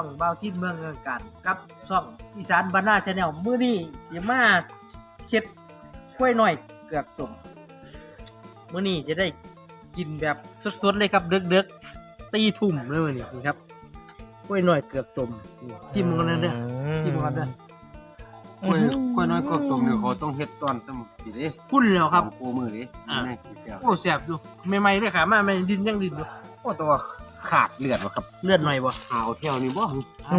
สวัสดีครับช่องเบาที่เมืองเมืองกันครับช่องอีสานบรรณาชาแนลมื้อนี้สิมาเช็ดกล้วยหน่อยเกือกตุ่มมื้อนี้จะได้กินแบบสดๆเลยครับเด็กๆตีทุ่มเลยมื้อนี้นี่ครับกล้วยหน่อยเกือกตุ่มนี่จิ้มกันเลยเด้อจิ้มกันเด้อกล้วยกล้วยน้อยก็ตรงเนี่ยเขาต้องเฮ็ดตอนสมุดสิเด้พุ่นแล้วครับโอ้มือดิอ่าแม่งสีเสียวโอ้แสบอยู่ใหม่ๆเลยค่ะมาไม่ดินยังดินอยู่ โอ้แตัวาขาดเลือดวะครับเลือดหน่อยบ่หาวเที่ยวนี่บ่อ่า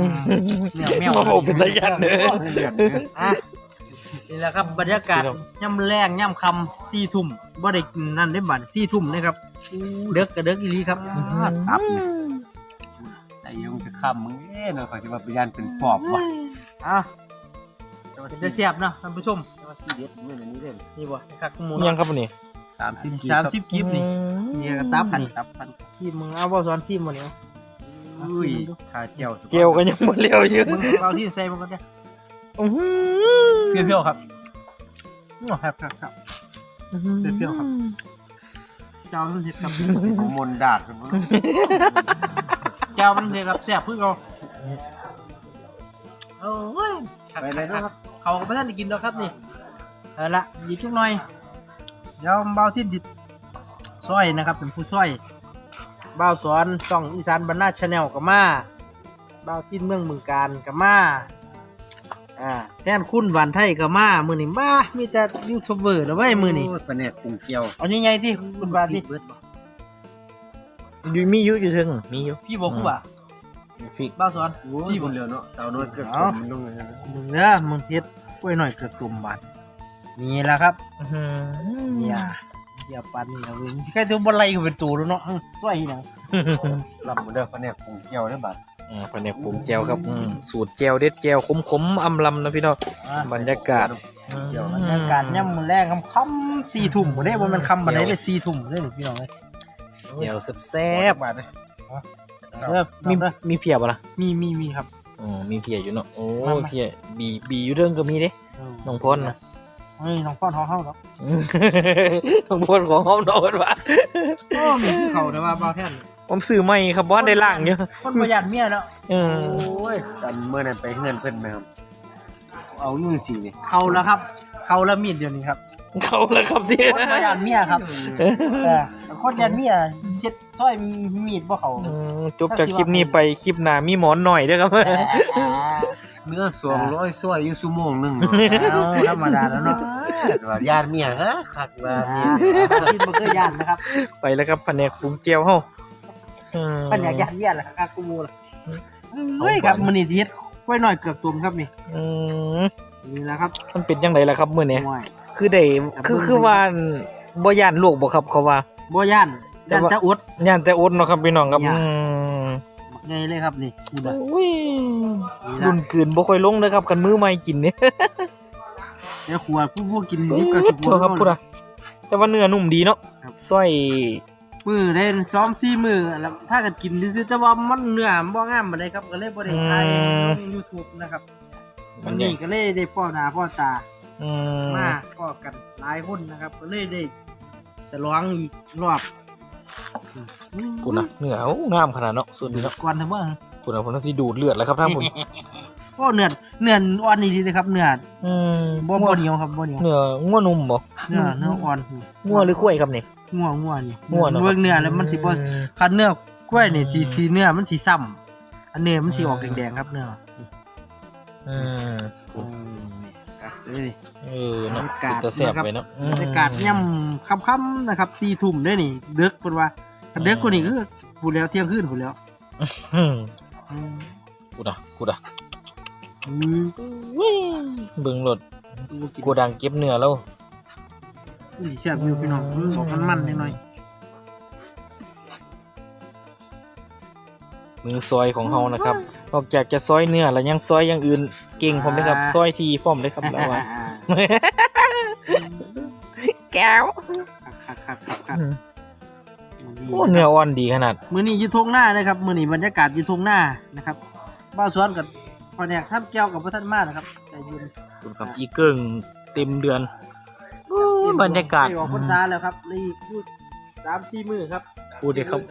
แมวแมวโอ้โหเป็นตะยันเด้อ เลือดเนี่ย อะนี่แหละครับบรรยากาศครับ ย่ำแรงย่ำคำสี่ทุ่มบ่ได้กินนั่นได้บัดสี่ทุ่มนะครับเด็กกับเด็กอีหลีครับตับเนี่ยแต่ยังจะข้ามมึงเอ้เนาะเขาจะมาพยานเป็นปอบวะอะเป็นได้เสียบเนาะท่านผู้ชมที่เด็ดเมื่อนี้เด้นี่บ่คักขโมยยังครับวันนี้ สามสิบสามสิบกิฟนี่นี่ก็ตับพันนี่ตับพันซีมึงเอาบ่สอนซีมันเนี่ยอุ้ยขาเจียวสุดเจียวกันยังหมดเร็วเยอะมึงเอาที่ใส่มันก็ได้อื้อหืเปรี้ยวๆครับโอ้ครับครับครับอเปรี้ยวๆครับเจ้ามันเห็ดครับของมนต์ดาดครับเจ้ามันเห็ดครับแซ่บเพิ่งเอาโอ้ยไปเลยนะครับเขาก็ไม่ทันได้กินแล้วครับนี่เอาละหยิบจักหน่อย เดี๋ยวเบาที่ดิดซอยนะครับ เป็นผู้ซอยเบาสอนช่องอีสานบรรณาชาแนลกับมาเบาที่เมืองเมืองการกับมาอ่าแทนคุณหวานไทยกับมามือนี่บ้ามีแต่ยูทูบเบอร์แล้วไว้ยมือนี่โปลาแหนกปรุงเกียวเอาใหญ่ๆที่คุณบาที่อยู่มีอยู่อยู่ถึงมีอยู่พี่บอกคุณว่าฟิกเบาสอนพี่บนเรือเนาะสาวน้อยเกิดเอามันต้องไงนะหนึ่งเด้อมึงเทียดกล้วยหน่อยเกือบตุ่มบาท นี่แหละครับอื้อหือเนี่ยอย่าปันนะเว้ยมันสิใกล้ตัวบอลไล่ก็เป็นตัวแล้วเนาะอื้อตัวอีหยังลำมันเด้อปลาแหนกปรุงเกียวได้อบัดอ่าแผนกปรุงแจวครับอืมสูตรแจวเด็ดแจวขมๆอำลำนะพี่น้องอ่าบรรยากาศเกี่ยวบรรยากาศย่ำมือแรกคำคำสี่ทุ่มบ่ได้บ่แมันคำบันไดได้สี่ทุ่มเลยนี่พี่น้องเอ้ยแจวแซ่บบาดเลยเด้อๆมีมีมีเพียบ่ล่ะมีมีมีครับอ๋อมีเพียอยู่เนาะโอ้มามาเพียบีบีอยู่เรื่องก็มีเด้น้องพรนะ เฮ้ยน้องพ่อนท้องเข้าแล้วน้องพรของห้องนอนวะโอ้มีคือเขาแต่ว่าเบาแท่นผมซื้อใหม่ครับบ้านได้ล่างอยู่คนประหยัดเมียแล้วเออโอ้ยตอนเมื่อนั้นไปเฮือนเพิ่นแม่ครับ เอามือสีนี่เขาแล้วครับ เขาแล้วมีดเดี๋ยวนี้ครับเขาแล้วครับที่คนประหยัดเมียครับเออคนประหยัดเมียเช็ดซอยมีดบ่เขาอืมจบจากคลิปนี้ไปคลิปหน้ามีหมอนหน่อยเด้วยครับ เนื้อสองร้อยซอยอยู่ชั่วโมงหนึงเนาะเอาธรรมดาแล้วเนาะว่าญาติเมียฮะคักว่าเมียกินเบอร์เกอร์ย่านนะครับไปแล้วครับแผนกปรุงเจียวเฮาอืมปัญญาย่านเยี่ยนแหละครับกูมูล่ะเฮ้ยครับมันนี่ทีเฮ็ดกล้วยหน่อยเกือกตุ่มครับนี่อืมนี่แหละครับ มันเป็นจังไดล่ะครับมื้อนี้ห่วยคือได้คือคือว่าบ่ย่านลูกบ่ครับเขาว่าบ่ย่านแต่ย่านว่าตะอุดย่านแต่อดเนาะครับพี่น้องครับย่านอืม ไงเลยครับนี่นี่บ่อุ้ยรุ่นกืนบ่ค่อยลงเด้อครับคันมื้อใหม่กินนี่เดี๋ยวขวดผู้ผู้กินดิบกระจุกโทษครับพูดอะแต่ว่าเนื้อนุ่มดีเนาะครับซอยมือได้ซ้อมซี่มือแล้วถ้าเกิดกินซื่อๆแต่ว่ามันเนื้อมันบ่งามปานใดครับก็เลยบ่ได้ถ่ายลง YouTube นะครับวันนี้ก็เลยได้ป้อหน้าป้อตาอืมมาก็กันหลายคนนะครับ ก็เลยได้จะร้องอีกรอบ พูดนะเนื้อโอ้งามขนาดเนาะส่วนนี้เนาะก่อนเถอะเมื่อพูดนะผมน่าสิดูดเลือดแล้วครับท่านผมโอ้เนื้อเนื้ออ่อนดีเลยครับเนื้ออืมบ่บ่เหนียวครับบ่เหนียวเนื้องัวนุ่มบ่เนื้อเนื้ออ่อนงัวหรือข้วยครับนี่งัวงัวนี่งัวเนาะเบิ่งเนื้อแล้วมันสิบ่คันเนื้อกล้วยนี่สีสีเนื้อมันสิซ้ำอันเนื้อมันสิออกแดงๆครับเนื้ออืมอืมนี่เออเนาะบรรยากาศจะแซ่บไปเนาะบรรยากาศย่ำค่ำๆนะครับ4ทุ่มเด้อนี่ดึกเพิ่นว่า ถ้าดึกกว่านี้ก็คือพูดแล้วเที่ยงคืนพูดแล้วอืมอืมกูดะกูดะอืมเบิ่งรถบ่กินกูดังเก็บเนื้อแล้วอุ้ยแซ่บอยู่พี่น้องอืมบอกมันมันๆหน่อยมือซอยของเฮานะครับ นอกจากจะซอยเนื้อแล้วยังซอยอย่างอื่นเก่งพร้อมเลยครับ ซอยทีพร้อมเลยครับแล้วว่าแก้วครับครับครับครับ โอ้เนื้ออ่อนดีขนาด มื้อนี้อยู่ทงหน้านะครับ มื้อนี้บรรยากาศอยู่ทงหน้านะครับบ้าวสวนกับพอเนี่ยทำแก้วกับพระท่านมากนะครับใจเย็นดูครับอีเกิ่งเต็มเดือนโอ้ยบรรยากาศไปออกพรรษาแล้วครับเลยพูดสามสี่มื้อครับพูดเลยครับ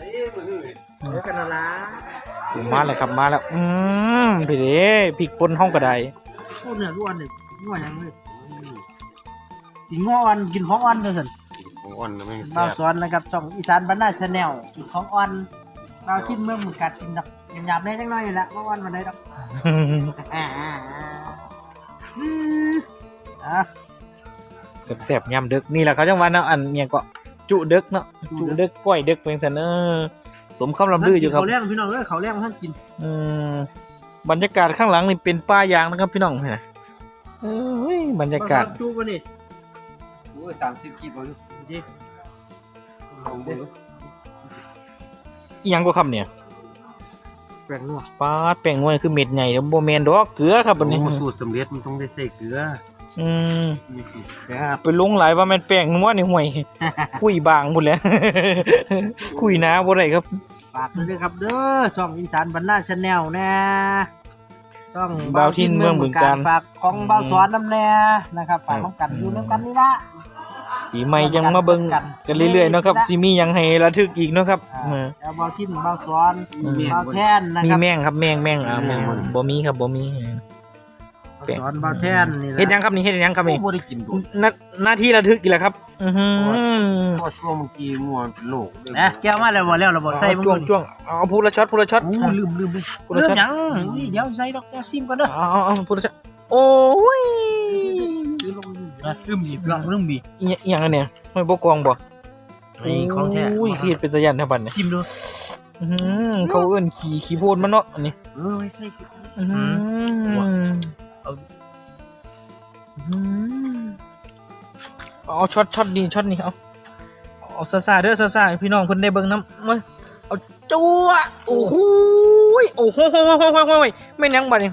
เดี๋ยวกันนะล่ะมาแล้วครับมาแล้ว อืมพี่เด้พริกป่นห้องกระไดโคตรเนี่ยล้วนเลยง้อยังเลยกินง้ออ่อนกินของอ่อนเลยสิ ของอ่อนนะแม่งบ่าแซ่วบสอนนะครับช่องอีสานบ้านนาชาแนลกินของอ่อนเราคิดเมืองหมึงกัดกินดับหยาบๆได้จังน้อยนี่แหละบ่อ่อนมาได้ดอกอ่าๆอืมอะ แสบๆยำดึกนี่แหละเขาจังหวะเนาะอันเนี่ยก็จุดึกเนาะจุดึกก้อยดึกเป็นสันเออสมคำลำลืออยู่ครับ เขาเลี้ยงพี่น้องเลยเขาเลี้ยงท่านกินอืมบรรยากาศข้างหลังนี่เป็นป่ายางนะครับพี่น้องเห็นไหมเอ้ยบรรยากาศ จูบมานี่โอ้ยสามสิบขีดบ่อยู่ดิของบ่อยู่อีหยังก็คำเนี่ยแปลงนัวปลาดแป้งงวยคือเม็ดใหญ่เดี๋ยวโบแมนดอกเกลือครับบันนี้โอ้สูตรสำเร็จมันต้องได้ใส่เกลืออืมนี่สิแซ่บไปลงหลายว่าแมันแป้งนัวนี่ห่วย คุยบางหมดแล้ว คุยนะบ่ได้ครับ ฝากด้วยครับเด้อช่องอีสานบ้านนาชาแนลนะช่องบ่าวทินเมืองบึงกาฬ ฝากของบ่าวสอนน้ำแน่นะครับฝากน้ำกันอยู่น้ำกันนี่ละ ปีใหม่ยังมาเบิ่งกันเรื่อยๆเนาะครับสิมีหยังให้ระทึกอีกเนาะครับเออแล้วบ่าวทินบ่าวสอนอืมบ่าวแทนนะมีครับแม่งครับแม่งแม่งอ่าแม่งบ่มีครับบ่มีบ่าวสอนบ่าวแทนนี่แหละเฮ็ดหยังครับนี่เฮ็ดหยังครับนี่บ่ได้กินโดนหน้าหน้าที่ระทึกอีกแล้วครับ อือหือ เพราะช่วงเมื่อกี้งัวมันเป็นโรคเลยนะแก้วมาแล้วบ่แล้วเราบ่ใส่มึงจ้วงจ้วงเอาพูละช็อตพูละช็อตโอ้ลืมลืมเลยพูละลืมช็อตหยังอุ้ยเดี๋ยวใส่ดอกเดี๋ยวซิมก่อนเด้อเอาเอาเอาพูละช็อตโอ้ย นะลืมบีบลองลืมบีบอีหยังอันเนี่ยไม่บ่กองบ่นี่ของแท้โอ้ยขีดเป็นตะยันเท่าบัดเนี่ยชิมดูอื้อหือเขาเอิ้นขี่ขี่โพดมันเนาะอันนี้เออไว้ใส่อื้อหือเอา อื้อหือเอาช็อตช็อตนี่ช็อตนี่เอาเอาซาซาเด้อซาซาให้พี่น้องเพิ่นได้เบิ่งน้ำมาเอาจั่วโอ้โหยโอ้โหโหโหโหโหโหแม่นยังบัดนี่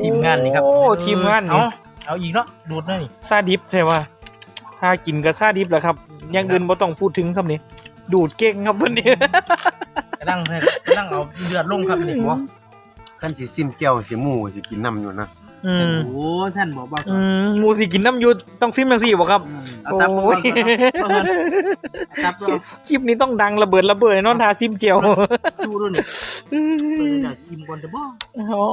ทีมงานนี่ครับโอ้ทีมงานนี่ เอา เอาอีกเนาะดูดหน่อยซาดิบใช่ป่ะถ้ากินกับซาดิบแหละครับอย่างอื่นบ่ต้องพูดถึงครับนี่ดูดเก่งครับเพิ่นนี่กำลังให้กำลังเอาเดือดลงครับนี่หัวคันสิซิมแก้วสิหมูสิกินน้ำอยู่นะอืมโอ้ท่านบอกว่าอืมหมูสิกินน้ำอยูต้องซิมจังซี่บ่ครับ เอาตับลงโอ้ก่อนยเอาตับลงคลิปนี้ต้องดังระเบิดระเบิดแน่นอนทาซิมเจียวดูด้วยนี่เปิดอยากกินก่อนจะบ่อ๋อ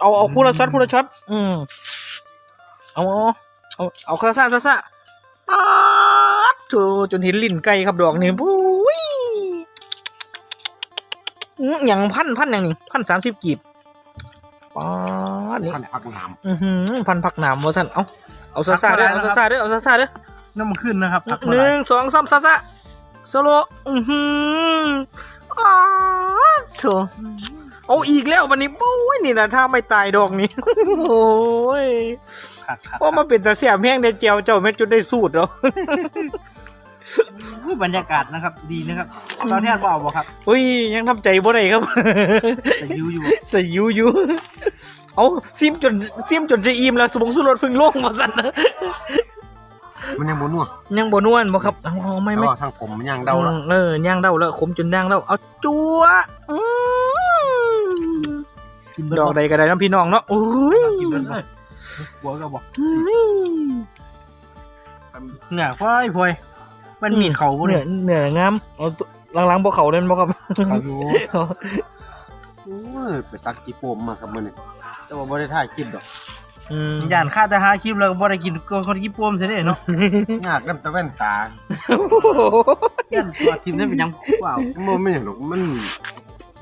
เอาเอาคู่ละช็อตคู่ละช็อตอืม เอาเอาเอาเอาซะซะซะซะป๊าดโถจนเห็นลิ้นไก่ครับดอกนี่ปุ้ยอื้ออย่างพันพันอย่างนี้พันสามสิบกีบป๊าดนี่คันผักน้อือหือพันผักหนามว่าสั่นเอาเอาซาซาเด้อเอาซาซาเด้อเอาซาซาเด้อน้ำมันขึ้นนะครับผักหนึ่งสองสามซาซาโซโลอือหืออ้าวโถ เอาอีกแล้ววันนี้โอ้ยนี่นะถ้าไม่ตายดอกนี้ โอ้ยผักผักเพราะมันเป็นตาเสียมแห้งได้เจียวเจ้าแม่จุดได้สูตรแล้วอุ้ยบรรยากาศนะครับ ดีนะครับเราแทนบ่เอาบ่ครับอุ้ยยังทำใจบ่ได้ครับแต่ยูอยู่สยิวอยู่เอาซิมจนซิมจนจะอิ่มแล้วสมองสุรสเพึ่งโล่งมาสั่นนะำมันยังบ่นัวยังบ่นวลบ่ครับเอาเอาไม่แต่ไม่ว่าทางผมมันย่างเดาละอืมเออย่างเดาแล้วขมจนย่างเดาเอาจัวอืม กินเบิดอกใดก็ได้น้ำพี่น้องเนาะโอ้ยกินเบิดเลยหัวก็บอกอุ้ยเนี่ยพลอยพลอยมันมีดเขาบ่เหนืเนี่อยเหนืองามเอาตัวล้างๆบ่เขาเล่นบ่ครับเขาอยู่โอ้ยไปตักกีโปมมาครับมื้อนี้แต่ว่าบ่ได้ถ่ายคลิปดอกอืมย่านค่าแต่หาคลิปแล้วก็บ่ได้กินก็คนกินปวมซะเด้เนาะยากน้ำตะแว่นตาย่านตัวทีมนั้นเป็นหยังเปล่าบ่แม่นหรอกมัน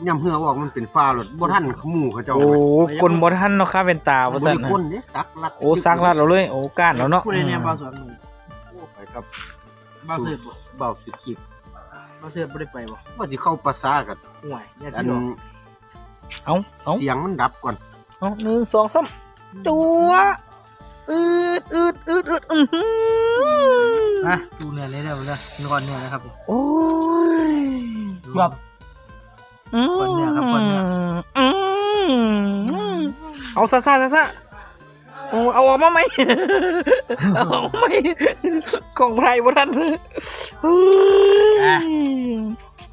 ยำเหือออกมันเป็นฟ้าหลดบ่ทันขมูเขาเจ้าโอ้กลบ่ทันเนาะค่าเป็นตาบ่ว่าได้ซั่นนะคนเด้ซักลัดโอ้ซักลัดเราเลยโอ้ก้านแล้วเนาะผู้ใดเนี่ยบ่าวสวนหนูโอ้ไปครับบ่าวเสิร์ฟบ่เบาสิคลิปบ่าวเสิร์ฟบ่ได้ไปบ่ว่าสิเข้าภาษากับห่วยอย่าอัที่นดอกเอาเอาเสียงมันดับก่อนเอาหนึ่งสองสามจัวอืดอืดอืดอืดอือหือนะดูเนื้อเลยเด้อเด้อกินก่อนเนื้อนะครับโอ้ยจวบ ก่อนเนื้อครับก่อนเนื้ออืมเอาซะซะซะซะโอ้เอาออกมาไหม เอาออกไหมกล่องไทยบ่ทันเฮ้ย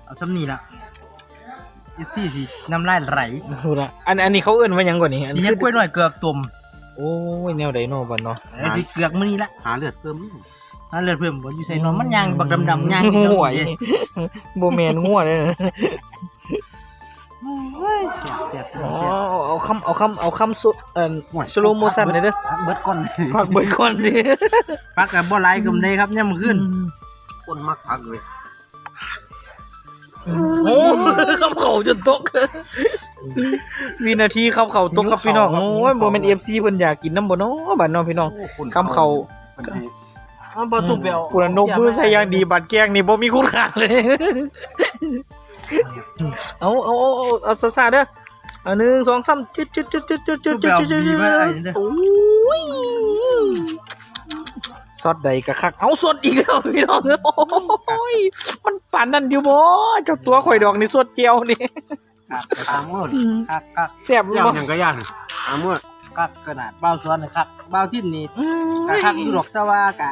เอาซ้ำนี่ล่ะอีซี่สิน้ำลายไหลดูนะอันอันนี้เขาเอื้นว่าหยังกว่านี้อันสินี้เฮ็ดกล้วยหน่อยเกือกตุ่มโอ้ยแนวไดโนบันเนาะ เอ้ยสิเกือกมื้อนี้ละหาเลือดเติมนั่นเลยเพิ่มบ่อยู่ใส่นอนมันยางบักดำๆยางห่วยโบแมนง่วเลย อ๋อเอาคำเอาคำเอาคำสุเอ่อสโลโมชันเลยเด้อเบิดก่อนพักเบิดก่อนดิพักกับบ่หลายกับได้ครับย่ำขึ้นคนมักพักเลยโอ้คำเขาจนตกวินาทีคำเขาตกครับพี่น้องโอ้ยบ่แม่น FC เพิ่นอยากกินน้ำบ่เนาะบ้านน้องพี่น้องคำเขาเอาบ่ตุ้มไปเอาปุรนบมือใส่อย่างดีบัดแกงนี่บ่มีคุณค่าเลย เอาเอาเอาเอาเอาซะซะเด้ออันหนึ่งสองสามจุดจุดจุดจุดจุดจุดจุดจุดจุดจุดโอ้ยสดใดกะคักเอาสดอีกแล้วพี่น้องโอ้ยมันปั่นนั่นอยู่บ่เจ้าตัวข่อยดอกนี่สดเจียวนี่กักตามหมดกักกักแซ่บย่างบ่หยังก็ย่างตามหมดกักขนาดเบาสวนนะครับเบาทิ่มนี่อืมกะคักอยู่ดอกแต่ว่ากะ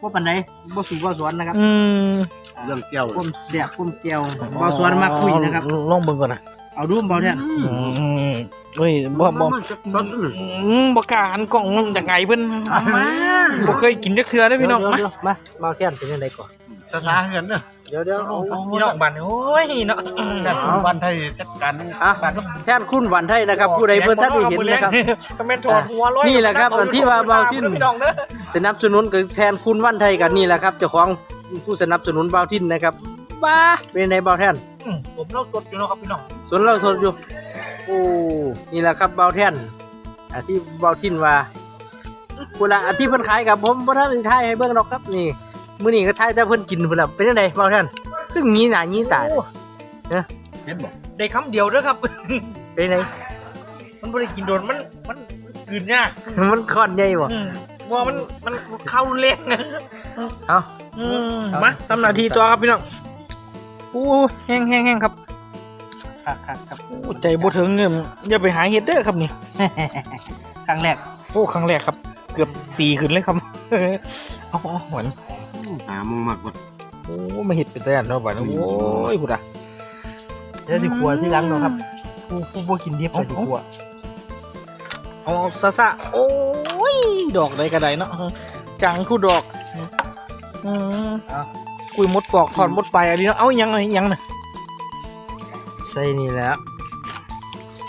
บ่ปานใดบ่สูงเบาสวนนะครับอืม เรื่องเกี่ยวก้มเสียบก้มเจียวเบาสวนมาคุยนะครับ ลองเบิ่งก่อนนะเอาดูเบาเนี่ยอืมเฮ้ยบ่บ่สดอื่นอืมบ่กล้าหันกล้องจากไงเพิ่นเอามาบ่เคยกินจักเทื่อเด้อพี่น้องมาเดี๋ยวๆๆมาเบาแค่นเป็นยังไงก่อนซาซาเหินเด้อเดี๋ยวเดี๋ยวเอาพี่น้องบ้านนี่โอ้ยเนาะแต่คุณวันไทยจัดการอะแท่นคุณวันไทยนะครับ ผู้ใดเพิ่นท่านได้เห็นนะครับก็แม่นถอดหัวร้อยนี่แหละครับอันที่ว่าเบาที่พี่น้องเด้อสนับสนุนกับแทนคุณวันไทยกันนี่แหละครับเจ้าของ ผู้สนับสนุนเบาทินนะครับบ้าเป็นไงเบาแทนอืมสมเราสดอยู่เนาะครับพี่น้องสวนเราสดอยู่ โอ้นี่แหละครับเบาแทนอาที่เบาทินว่าคุณละอาที่เพิ่นขายกับผมบ่ทันได้ทายให้เบิ่งดอกครับนี่มื้อนี้ก็ทายแต่เพิ่นกินพุ่นล่ะเป็นจังไดเบาแทนซึ่งมีหน้ามีตาโอ้เห็นบ่ได้คำเดียวเด้อครับ เป็นไงมันบ่ได้กินโดนมันมันกลืนยากมันค่อนใหญ่บ่อืม ว่ามันมันเข้าเล็กนะเอ้าอืมมาทำหน้าที่ตัวครับพี่น้องโอ้แห้งแห้งแห้งครับครับครับครับโอ้ใจบ่ถึงเนี่ยอย่าไปหาเฮ็ดเด้อครับนี่ ครั้งแรกโอ้ครั้งแรกครับ เกือบตีขึ้นเลยครับเอาเอาหวนหามึงมากกว่าโอ้มาเห็ดเป็นตายันเนาะบ้านนี้โอ้ยพุดอะเดี๋ยวสิครัวที่หลังเนาะครับผู้ผู้บ่กินดิบก็สิครัว เอาซะซะโอ้ย ดอกใดกระไดเนาะจังคู่ดอกอืมเอากุยมดปอกถอนมดไปอะไรเนาะเอาอีหยังเอาอีหยังน่ะใส่นี่แหล้ว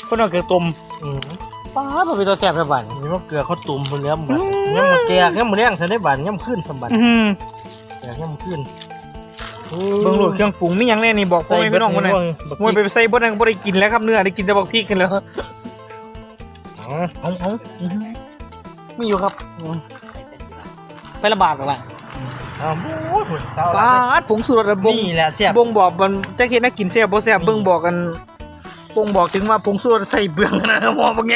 เพิ่นเอาเกลือต้มอืมป้าดมันเป็นตัวแซ่บไปบ้านนี่มันเกลือข้าวตุ่มเพิ่นแล้วหมดยังหมดแจกยังหมดแรงทันได้บานยังขึ้นสมบัติอื้อหือแจกยังขึ้นเบิ่งโหลดเครื่องปรุงมีหยังแน่นี่บอกพ่อแม่พี่น้องคนนั้นมวยไปใส่บ่ได้ก็บ่ได้กินแล้วครับเนื้อได้กินแต่บักพริกกันแล้ว เอาเอาเอาอื้อหือมีอยู่ครับอืมไปละบาทกันละอ้าวโอ้ยพุ่นเท่าปาดผงสูตรระบงนี่แหละเสียบบ่งบอกมันจะเห็นนักกินแซ่บบ่แซ่บเบิ่งบอกกันบ่งบอกถึงว่าผงสูตรใส่เบืองนะหมอบ่ไง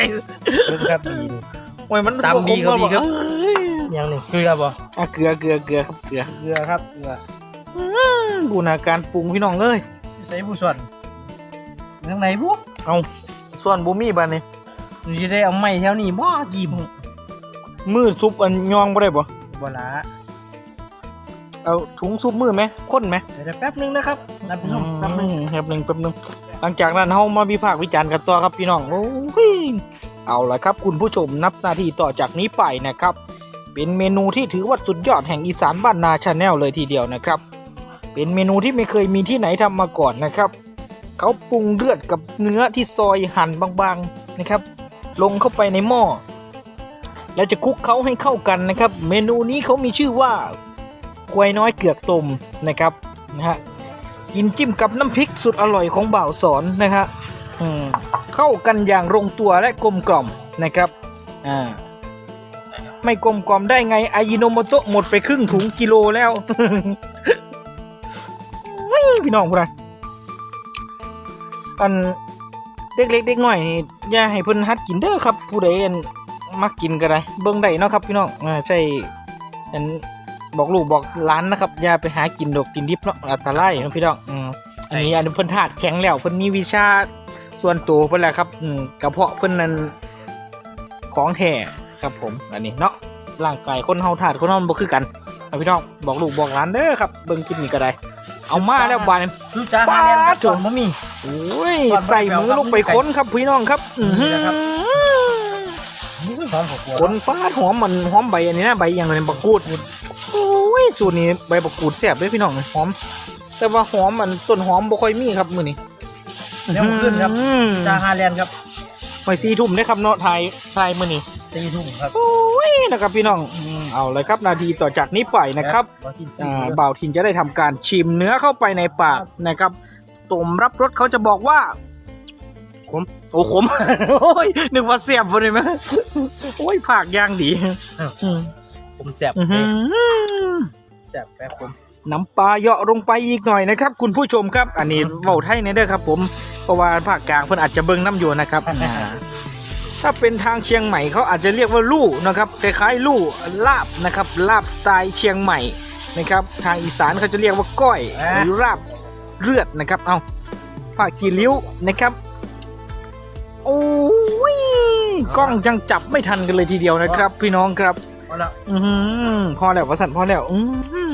เบิ่งครับดีนี่ โอ้ยมันตามดีครับดีครับ เอ้ยยังนี่เกลือบ่อะเกลือเกลือเกลือครับเกลือเกลือครับเกลืออืมบูนาการปรุงพี่น้องเอ้ยใส่ผู้ส่วนเรื่องไหนบุเอาส่วนบ่มีบัดนี้ นี่ได้เอาไม้แถวนี้บ่ยิ้มมือซุปอันยองบ่ได้บ่บ่ละเอาถุงซุปมือไหมข้นไหมเดี๋ยวแป๊บนึงนะครับท่านผู้ชมแป๊บนึงอืมแป๊บหนึงแป๊บหนึงหลังจากนั้นเฮามาวิพากษ์วิจารณ์กันต่อครับพี่น้องโอ้ยเอาละครับ คุณผู้ชมนับหน้าที่ต่อจากนี้ไปนะครับ เป็นเมนูที่ถือว่าสุดยอดแห่งอีสานบ้านนาชาแนลเลยทีเดียวนะครับ เป็นเมนูที่ไม่เคยมีที่ไหนทำมาก่อนนะครับ เขาปรุงเลือดกับเนื้อที่ซอยหั่นบางๆนะครับ ลงเข้าไปในหม้อแล้วจะคลุกเขาให้เข้ากันนะครับ เมนูนี้เขามีชื่อว่าควายน้อยเกือกต้มนะครับนะฮะกินจิ้มกับน้ำพริกสุดอร่อยของบ่าวสอนนะฮะเข้ากันอย่างลงตัวและกลมกล่อมนะครับอ่าไม่กลมกล่อมได้ไงอายิโนโมโตะหมดไปครึ่งถุงกิโลแล้วไม่พี่น้องพูดอะไรอัน ด็กเล็กเด็กน้อยนี่อย่าให้เพิ่นหัดกินเด้อครับ ผู้ใดอันมักกินก็ได้เบิ่งได้เนาะครับพี่น้องอ่าใช่อันบอกลูกบอกหลานนะครับอย่าไปหากินดอกกินดิบเนาะอันตรายเนาะพี่น้องอืมอันนี้อันนี้เพิ่นธาตุแข็งแล้วเพิ่นมีวิชาส่วนตัวเพิ่นแหละครับอืมกระเพาะเพิ่นนั้นของแท้ครับผมอันนี้เนาะร่างกายคนเฮาธาตุคนเฮามันบ่คือกันเอาพี่น้องบอกลูกบอกหลานเด้อครับเบิ่งคลิปนี้ก็ได้ เอามาแล้วบานลูกจ้าหาเรียนครับปาดส่วนบ่มีโอ้ยใส่มือลงไปค้นครับพี่น้องครับอื้อหือนี่คือความของครัวค้นฟาดหอมมันหอมใบอันนี้นะใบอย่างไรบักกูดโอ้ยสูตรนี้ใบบักกูดแซ่บเลยพี่น้องหอม แต่ว่าหอมมันต้นหอมบ่ค่อยมีครับมื้อนี้แล้วขึ้นครับอืมจาฮาแลนด์ครับไปสี่ทุ่มได้ครับเนาะถ่ายถ่ายมื้อนี้ ตีทุ่มครับ โอ้ยนะครับพี่น้องอืมเอาเลยครับนาทีต่อจากนี้ไปนะครับบาวทินซีอ่าครับบ่าวทินจะได้ทำการชิมเนื้อเข้าไปในปากนะครับตุ่มรับรสเขาจะบอกว่า ขม โอ้ขม โอ้ยนึกว่าเสียบเลยไหมโอ้ยผักย่างดีอืมผมแจ็บอื้อหือแจ็บแป๊บผมน้ำปลาเหยาะลงไปอีกหน่อยนะครับ คุณผู้ชมครับ อันนี้เว้าไทยเนี่ยเด้อครับ ผมเพราะว่าภาคกลางเพิ่นอาจจะเบิ่งน้ำอยู่นะครับอ่า ถ้าเป็นทางเชียงใหม่เขาอาจจะเรียกว่าลู่นะครับคล้ายๆลู่ลาบนะครับลาบสไตล์เชียงใหม่นะครับทางอีสานเขาจะเรียกว่าก้อยหรือลาบเลือดนะครับเอาผ้าขีริ้วนะครับโอ้ยกล้องยังจับไม่ทันกันเลยทีเดียวนะครับ พี่น้องครับเอาละอือหือพอแล้ววสันพอแล้วอือ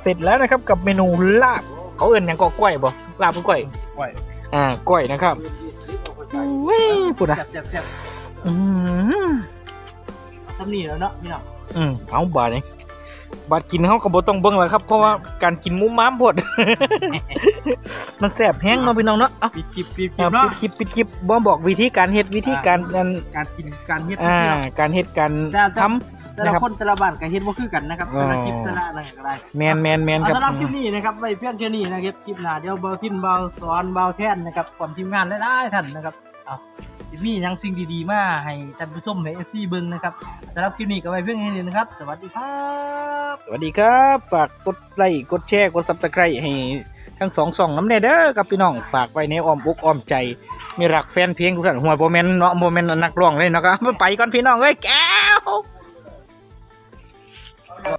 เสร็จแล้วนะครับกับเมนูลาบเขาเอิ้นหยังก็ก้อยบ่ลาบกับก้อยปล่อยอ่าก้อยนะครับ อุ้ยพูดนะแจ็บแจ็บแจ็บอือทำนี่แล้วเนาะพี่น้องอืมเอาบาดนี่บาดกินเขาก็บ่ต้องเบิ่งแล้วครับ เพราะว่าการกินหมุ้มม้ามพดมันแสบแห้งเนาะพี่น้องเนาะเอาปิดคลิปปิดคลิอ่าปเนาะปิดคลิปปิดคลิปบ่บอกวิธีการเฮ็ดวิธีการอันการกินการเฮ็ดอ่าพี่น้องการเฮ็ดการแต่ทำ แต่นะละครับ คนแต่ละบ้านก็เฮ็ดบ่คือกันนะครับอ๋อแต่ละคลิปแต่ละอะไรก็ได้แมนแมนแมนคเอารับ สำหรับคลิปนี้นะครับไว้เพียงแค่นี้นะครับคลิปหน้าเดี๋ยวเบาทินเบาสอนเบาแท่นนะครับความทีมงานหลายๆท่านนะครับเอาสิมีหยังสิ่งดีๆมาให้ท่านผู้ชมใน FC เบิ่งนะครับสำหรับคลิปนี้ก็ไว้เพียงแค่นี้นะครับ สวัสดีครับ สวัสดีครับ ฝากกดไลค์กดแชร์กด Subscribe ให้ทั้งสองสองน้ำเนเด้อกับพี่น้องฝากไว้ในอ้อมอกอ้อมใจ มีรักแฟนเพลงทุกท่านหัวโบแมนเนาะโบแมนนักร้องเลยเนาะครับไปก่อนพี่น้องเอ้ยแก้ว